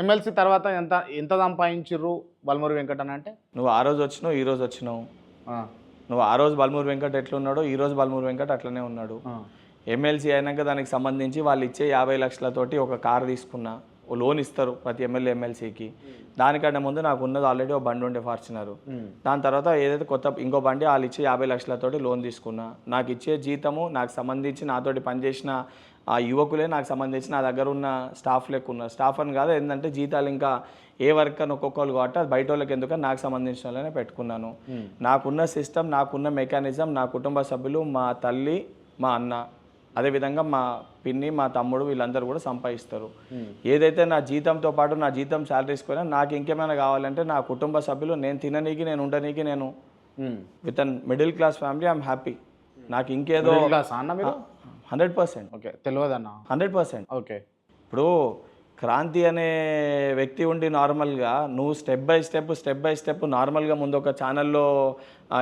MLC తర్వాత ఎంత ఎంత సంపాదించిర్రు బల్మూరి వెంకటన్ అంటే? నువ్వు ఆ రోజు వచ్చినావు ఈ రోజు వచ్చినావు. నువ్వు ఆ రోజు బల్మూరు వెంకట్ ఎట్లున్నాడో ఈ రోజు బల్మూరు వెంకట్ అట్లనే ఉన్నాడు. ఎమ్మెల్సీ అయినాక దానికి సంబంధించి వాళ్ళు ఇచ్చే యాభై లక్షలతోటి ఒక కారు తీసుకున్నా. లోన్ ఇస్తారు ప్రతి ఎమ్మెల్యే ఎమ్మెల్సీకి. దానికంటే ముందు నాకు ఉన్నది ఆల్రెడీ ఒక బండి ఉండే ఫార్చునర్ దాని తర్వాత ఏదైతే కొత్త ఇంకో బండి వాళ్ళు ఇచ్చే యాభై లక్షలతోటి లోన్ తీసుకున్నా. నాకు ఇచ్చే జీతము నాకు సంబంధించి నాతోటి పనిచేసిన ఆ యువకులే నాకు సంబంధించి నా దగ్గర ఉన్న స్టాఫ్ లెక్క ఉన్నారు. స్టాఫ్ అని కాదు ఏంటంటే జీతాలు ఇంకా ఏ వర్క్ అని ఒక్కొక్కరు కాబట్టి అది బయట వాళ్ళకి ఎందుకని నాకు సంబంధించిన వాళ్ళనే పెట్టుకున్నాను. నాకున్న సిస్టమ్ నాకున్న మెకానిజం నా కుటుంబ సభ్యులు మా తల్లి మా అన్న అదేవిధంగా మా పిన్ని మా తమ్ముడు వీళ్ళందరూ కూడా సంపాదిస్తారు. ఏదైతే నా జీతంతో పాటు నా జీతం శాలరీస్ కూడా నాకు ఇంకేమైనా కావాలంటే నా కుటుంబ సభ్యులు నేను తిననీకి నేను ఉండనీకి నేను. With an middle class family I'm happy. నాకు ఇంకేదో అన్న హండ్రెడ్ పర్సెంట్. ఓకే తెలియదన్న హండ్రెడ్ పర్సెంట్. ఓకే. ఇప్పుడు క్రాంతి అనే వ్యక్తి ఉండి నార్మల్గా నువ్వు step by step step by step నార్మల్గా ముందు ఒక ఛానల్లో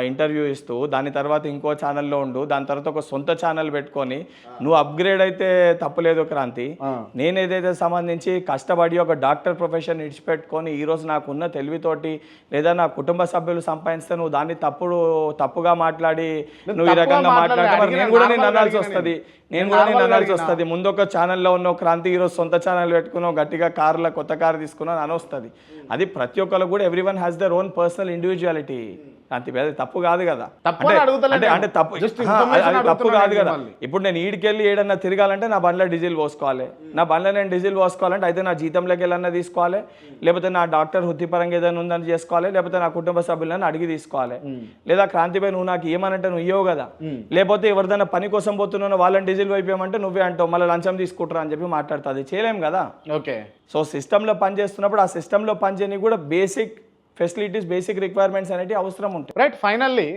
ఇంటర్వ్యూ ఇస్తూ దాని తర్వాత ఇంకో ఛానల్లో ఉండు దాని తర్వాత ఒక సొంత ఛానల్ పెట్టుకొని నువ్వు అప్గ్రేడ్ అయితే తప్పులేదు క్రాంతి. నేను ఏదైతే సంబంధించి కష్టపడి ఒక డాక్టర్ ప్రొఫెషన్ ఇడిచిపెట్టుకొని ఈరోజు నాకున్న తెలివితోటి లేదా నా కుటుంబ సభ్యులు సంపాదిస్తే నువ్వు దాన్ని తప్పుడు తప్పుగా మాట్లాడి నువ్వు ఈ రకంగా అడిగిన నేను కూడా నేను అనాల్సి వస్తుంది. నేను. కూడా నేను అనాల్సి. వస్తుంది. ముందు ఒక ఛానల్లో ఉన్న క్రాంతి ఈరోజు సొంత ఛానల్ పెట్టుకున్నావు గట్టిగా కార్ల కొత్త కారు తీసుకున్నావు అని వస్తుంది. అది ప్రతి ఒక్కరు కూడా every one has their own personal individuality. Kranti అది తప్పు కాదు కదా. అంటే- తప్పు తప్పు కాదు కదా. ఇప్పుడు నేను ఈడికెళ్ళి ఏడన్నా తిరగాలంటే నా బండ్లో డీజిల్ పోసుకోవాలి. నా బండ్లో నేను డీజిల్ పోసుకోవాలంటే అయితే నా జీతంలోకి వెళ్ళన్నా తీసుకోవాలి. లేకపోతే నా డాక్టర్ వృత్తిపరంగా ఏదైనా ఉందని చేసుకోవాలి. లేకపోతే నా కుటుంబ సభ్యులను అడిగి తీసుకోవాలి. ఉమ్, లేదా క్రాంతిపై నువ్వు నాకు ఏమనంటే నువ్వు ఇవ్వవు కదా. ఉమ్, లేకపోతే ఎవరిదైనా పని కోసం పోతున్నానో వాళ్ళని డీజిల్ వైపోయామంటే నువ్వే అంటావు మళ్ళీ లంచం తీసుకుంటారా అని చెప్పి మాట్లాడుతుంది చేయలేం కదా. ఓకే. సో సిస్టంలో పని చేస్తున్నప్పుడు ఆ సిస్టంలో పని చేయడానికి కూడా బేసిక్ ఫెసిలిటీస్ బేసిక్ రిక్వైర్మెంట్స్ అనేవి అవసరం ఉంటాయి. రైట్ ఫైనల్లీ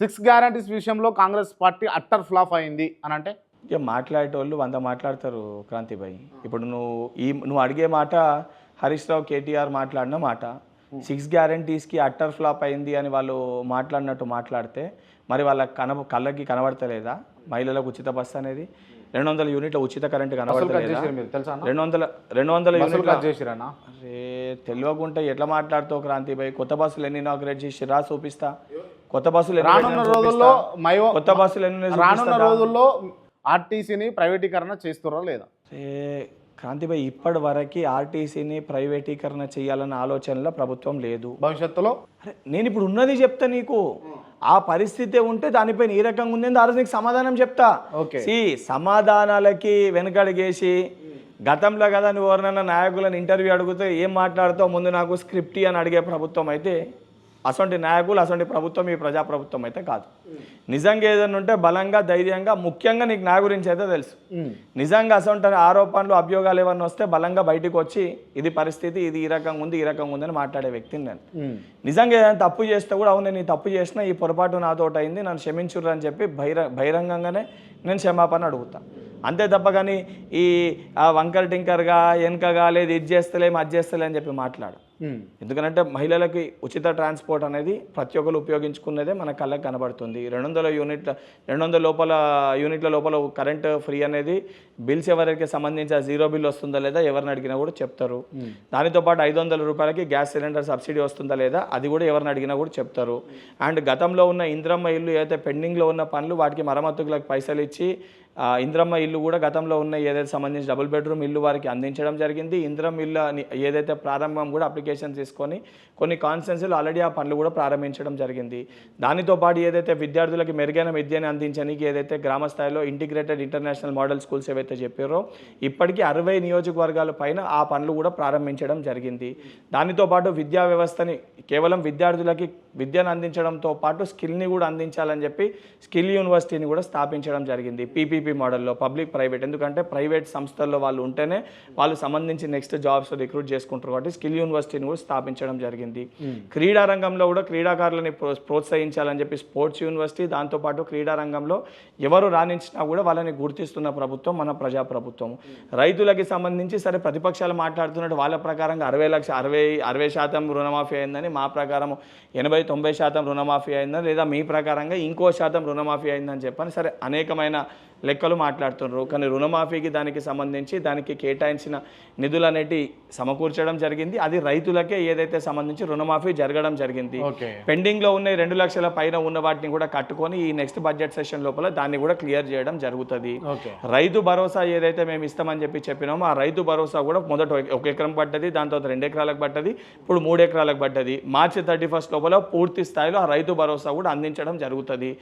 సిక్స్ గ్యారంటీస్ విషయంలో కాంగ్రెస్ పార్టీ అట్టర్ ఫ్లాప్ అయింది అని అంటే? ఇక మాట్లాడేటోళ్ళు వంద మాట్లాడతారు క్రాంతిభాయ్ ఇప్పుడు నువ్వు ఈ నువ్వు అడిగే మాట హరీష్ రావు కేటీఆర్ మాట్లాడిన మాట సిక్స్ గ్యారంటీస్కి అట్టర్ ఫ్లాప్ అయింది అని వాళ్ళు మాట్లాడినట్టు మాట్లాడితే మరి వాళ్ళ కన కళ్ళకి కనబడతలేదా? మహిళలకు ఉచిత బస్సు అనేది? రెండు వందల యూనిట్ల ఉచిత కరెంట్ కనబడతలేదా? రెండు వందల రెండు వందల యూనిట్ల తెలియకుంటే ఎట్లా మాట్లాడుతావు క్రాంతిభాయ్? కొత్త బస్సులు ఎన్ని ఇనాగ్రేట్ చేసి రా చూపిస్తా. కొత్త బస్సులు రానున్న రోజుల్లో. మయో కొత్త బస్సులు ఎన్ని రానున్న. రోజుల్లో ఆర్టీసీని ప్రైవేటీకరణ చేస్తారో లేదా? ఏ క్రాంతిభాయ్ ఇప్పటి వరకు ఆర్టీసీని ప్రైవేటీకరణ చేయాలన్న ఆలోచనలో ప్రభుత్వం లేదు. భవిష్యత్తులో? నేను ఇప్పుడు ఉన్నది చెప్తా నీకు. ఆ పరిస్థితి ఉంటే దానిపైన ఏ రకంగా ఉంది ఆ రోజు నీకు సమాధానం చెప్తా. ఓకే. సమాధానాలకి వెనకడిగేసి గతంలో కదా నువ్వు ఎవరినైనా నాయకులను ఇంటర్వ్యూ అడిగితే ఏం మాట్లాడుతావు? ముందు నాకు స్క్రిప్ట్ అని అడిగే ప్రభుత్వం అయితే అసొంటి నాయకులు అసొంటి ప్రభుత్వం ఈ ప్రజాప్రభుత్వం అయితే కాదు. నిజంగా ఏదైనా ఉంటే బలంగా ధైర్యంగా ముఖ్యంగా నీకు నా గురించి అయితే తెలుసు. నిజంగా అసొంటి ఆరోపణలు అభియోగాలు ఏమన్నా వస్తే బలంగా బయటకు వచ్చి ఇది పరిస్థితి ఇది ఈ రకంగా ఉంది ఈ రకంగా ఉందని మాట్లాడే వ్యక్తిని నేను. నిజంగా ఏదైనా తప్పు చేస్తే కూడా అవును నేను తప్పు చేసిన ఈ పొరపాటు నాతోటి అయింది నన్ను క్షమించుర్రు అని చెప్పి బహిర బహిరంగంగానే నేను క్షమాపణ అడుగుతా. అంతే తప్ప కానీ ఈ వంకర్ టింకర్గా వెనకగా లేదు ఇది చేస్తలేం అది చేస్తలే అని చెప్పి మాట్లాడు. ఎందుకంటే మహిళలకి ఉచిత ట్రాన్స్పోర్ట్ అనేది ప్రతి ఒక్కరు ఉపయోగించుకున్నదే మన కళ్ళకి కనబడుతుంది. రెండు వందల యూనిట్ల రెండు వందల లోపల యూనిట్ల లోపల కరెంట్ ఫ్రీ అనేది బిల్స్ ఎవరికి సంబంధించి జీరో బిల్ వస్తుందా లేదా ఎవరిని అడిగినా కూడా చెప్తారు. దానితో పాటు ఐదు వందల రూపాయలకి గ్యాస్ సిలిండర్ సబ్సిడీ వస్తుందా లేదా అది కూడా ఎవరిని అడిగినా కూడా చెప్తారు. అండ్ గతంలో ఉన్న ఇంద్రమ్మ ఇల్లు ఏదైతే పెండింగ్లో ఉన్న పనులు వాటికి మరమ్మతులకు పైసలు ఇచ్చి ఇంద్రమ్మ ఇల్లు కూడా గతంలో ఉన్న ఏదైతే సంబంధించి డబుల్ బెడ్రూమ్ ఇల్లు వారికి అందించడం జరిగింది. ఇంద్రమ్మ ఇల్లు ఏదైతే ప్రారంభం కూడా అప్లికేషన్ తీసుకొని కొన్ని కాన్స్టెన్సీలు ఆల్రెడీ ఆ పనులు కూడా ప్రారంభించడం జరిగింది. దానితో పాటు ఏదైతే విద్యార్థులకి మెరుగైన విద్యను అందించడానికి ఏదైతే గ్రామ స్థాయిలో ఇంటిగ్రేటెడ్ ఇంటర్నేషనల్ మోడల్ స్కూల్స్ ఏవైతే చెప్పారో ఇప్పటికీ అరవై నియోజకవర్గాల పైన ఆ పనులు కూడా ప్రారంభించడం జరిగింది. దానితో పాటు విద్యా వ్యవస్థని కేవలం విద్యార్థులకి విద్యను అందించడంతో పాటు స్కిల్ని కూడా అందించాలని చెప్పి స్కిల్ యూనివర్సిటీని కూడా స్థాపించడం జరిగింది. పీపీ పీపీపీ మోడల్లో పబ్లిక్ ప్రైవేట్. ఎందుకంటే ప్రైవేట్ సంస్థల్లో వాళ్ళు ఉంటేనే వాళ్ళు సంబంధించి నెక్స్ట్ జాబ్స్ రిక్రూట్ చేసుకుంటారు కాబట్టి స్కిల్ యూనివర్సిటీని కూడా స్థాపించడం జరిగింది. క్రీడా రంగంలో కూడా క్రీడాకారులని ప్రో- ప్రోత్సహించాలని చెప్పి స్పోర్ట్స్ యూనివర్సిటీ దాంతోపాటు క్రీడా రంగంలో ఎవరు రాణించినా కూడా వాళ్ళని గుర్తిస్తున్న ప్రభుత్వం మన ప్రజా ప్రభుత్వం రైతులకి సంబంధించి సరే ప్రతిపక్షాలు మాట్లాడుతున్నట్టు వాళ్ళ ప్రకారంగా అరవై లక్ష అరవై అరవై శాతం రుణమాఫీ అయిందని మా ప్రకారం ఎనభై తొంభై శాతం రుణమాఫీ అయిందని లేదా మీ ప్రకారంగా ఇంకో శాతం రుణమాఫీ అయిందని చెప్పని సరే అనేకమైన లెక్కలు మాట్లాడుతున్నారు కానీ రుణమాఫీకి దానికి సంబంధించి దానికి కేటాయించిన నిధులు అనేటి సమకూర్చడం జరిగింది. అది రైతులకే ఏదైతే సంబంధించి రుణమాఫీ జరగడం జరిగింది. ఓకే. పెండింగ్లో ఉన్న రెండు లక్షల పైన ఉన్న వాటిని కూడా కట్టుకొని ఈ నెక్స్ట్ బడ్జెట్ సెషన్ లోపల దాన్ని కూడా క్లియర్ చేయడం జరుగుతుంది. రైతు భరోసా ఏదైతే మేము ఇస్తామని చెప్పి చెప్పినామో ఆ రైతు భరోసా కూడా మొదట ఒక- ఒక ఎకరం పడ్డది దాని తర్వాత రెండు ఎకరాలకు పడ్డది ఇప్పుడు మూడు ఎకరాలకు పడ్డది. మార్చి థర్టీ ఫస్ట్ లోపల పూర్తి స్థాయిలో ఆ రైతు భరోసా కూడా అందించడం జరుగుతుంది.